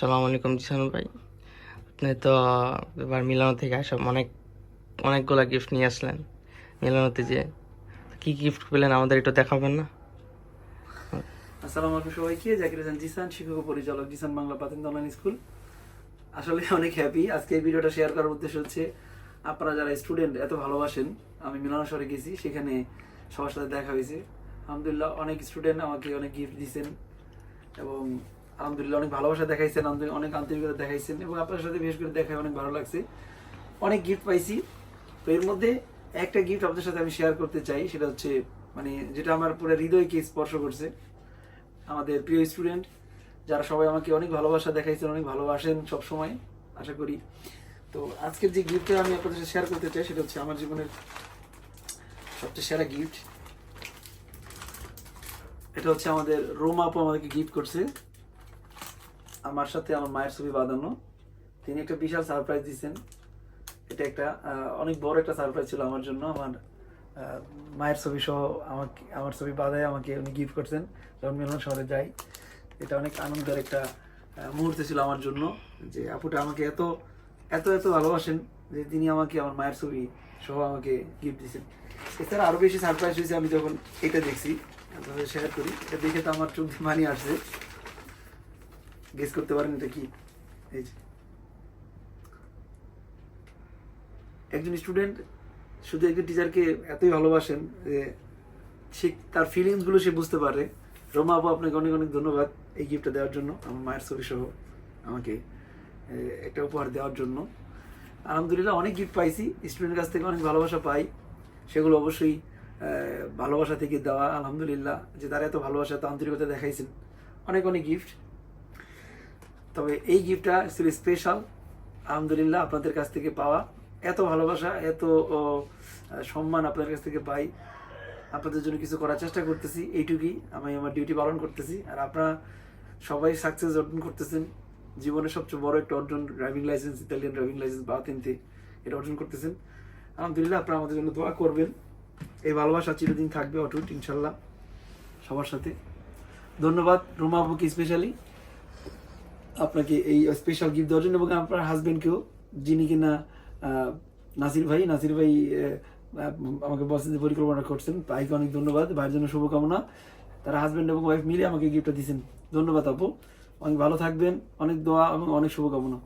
সালাম আলাইকুম জিসান ভাই। আপনি তো এবার মিলানো থেকে আসা অনেক, অনেকগুলা গিফট নিয়ে আসলেন মিলানোতে যে কি গিফট পেলেন আমাদের একটু দেখাবেন না? আসসালামু আলাইকুম সবাইকে, জাকির হোসেন জিসান, শিক্ষক পরিচালক জিসান বাংলা প্রাথমিক অনলাইন স্কুল আসলে অনেক হ্যাপি আজকে এই ভিডিওটা শেয়ার করার উদ্দেশ্য হচ্ছে, আপনারা যারা স্টুডেন্ট এত ভালোবাসেন, আমি মিলন শহরে গেছি, সেখানে সবার সাথে দেখা হয়েছে। আলহামদুলিল্লাহ, অনেক স্টুডেন্ট আমাকে অনেক গিফট দিয়েছেন এবং আলহামদুলিল্লাহ, অনেক ভালোবাসা দেখাইছেন অনেক আন্তরিকতা দেখাইছেন এবং আপনার সাথে বিশেষ করে দেখায় অনেক ভালো লাগছে। অনেক গিফট পাইছি। তো এর মধ্যে একটা গিফট আপনাদের সাথে আমি শেয়ার করতে চাই, সেটা হচ্ছে মানে যেটা আমার পুরো হৃদয়কে স্পর্শ করছে। আমাদের প্রিয় স্টুডেন্ট যারা সবাই আমাকে অনেক ভালোবাসা দেখাইছেন, অনেক ভালোবাসেন সব সময় আশা করি। তো আজকের যে গিফটটা আমি আপনাদের সাথে শেয়ার করতে চাই, সেটা হচ্ছে আমার জীবনের সবচেয়ে সেরা গিফট এটা হচ্ছে আমাদের রোমা আপু আমাদেরকে গিফট করছে। আমার সাথে আমার মায়ের ছবি বাঁধানো। তিনি একটা বিশাল সারপ্রাইজ দিয়েছেন এটা একটা অনেক বড় একটা সারপ্রাইজ ছিল আমার জন্য। আমার মায়ের ছবি সহ আমাকে, আমার ছবি বাঁধায় আমাকে উনি গিফট করছেন। যখন মিলন শহরে যাই, এটা অনেক আনন্দের একটা মুহূর্ত ছিল আমার জন্য। যে আপুটা আমাকে এত এত এত ভালোবাসেন যে তিনি আমাকে আমার মায়ের ছবি সহ আমাকে গিফট দিয়েছেন এছাড়া আরও বেশি সারপ্রাইজ হয়েছে আমি যখন এটা দেখছি শেয়ার করি। এটা দেখে তো আমার চোখ মানি আসছে। গেস করতে পারেন এটা কি? একজন স্টুডেন্ট শুধু একজন টিচারকে এতই ভালোবাসেন যে সে তার ফিলিংসগুলো সে বুঝতে পারে। রোমা আপু, আপনাকে অনেক অনেক ধন্যবাদ এই গিফটটা দেওয়ার জন্য, আমার মায়ের ছবি সহ আমাকে একটা উপহার দেওয়ার জন্য। আলহামদুলিল্লাহ অনেক গিফট পাইছি স্টুডেন্টের কাছ থেকে অনেক ভালোবাসা পাই। সেগুলো অবশ্যই ভালোবাসা থেকে দেওয়া, আলহামদুলিল্লাহ। যে তারা এত ভালোবাসা, এত আন্তরিকতা দেখাইছেন। অনেক অনেক গিফট তবে এই গিফটটা ছিল স্পেশাল আলহামদুলিল্লাহ আপনাদের কাছ থেকে পাওয়া। এত ভালোবাসা, এত সম্মান আপনাদের কাছ থেকে পাই। আপনাদের জন্য কিছু করার চেষ্টা করতেছি, এইটুকুই। আমি আমার ডিউটি পালন করতেছি। আর আপনারা সবাই সাকসেস অর্জন করতেছেন। জীবনের সবচেয়ে বড় একটা অর্জন driving licence Italian driving licence বা তিনটে, এটা অর্জন করতেছেন। আলহামদুলিল্লাহ আপনারা আমাদের জন্য দোয়া করবেন। এই ভালোবাসা চিরদিন থাকবে অটুট, ইনশাল্লাহ, সবার সাথে। ধন্যবাদ, রুমা আপুকে স্পেশালি আপনাকে এই স্পেশাল গিফট দেওয়ার জন্য এবং আপনার হাজবেন্ডকেও যিনি কিনা নাসির ভাই নাসির ভাই আমাকে বলছেন যে পরিকল্পনা করছেন। ভাইকে অনেক ধন্যবাদ। ভাইয়ের জন্য শুভকামনা। তারা হাজব্যান্ড এবং ওয়াইফ মিলে আমাকে গিফটটা দিয়েছেন ধন্যবাদ আপু। অনেক ভালো থাকবেন। অনেক দোয়া এবং অনেক শুভকামনা।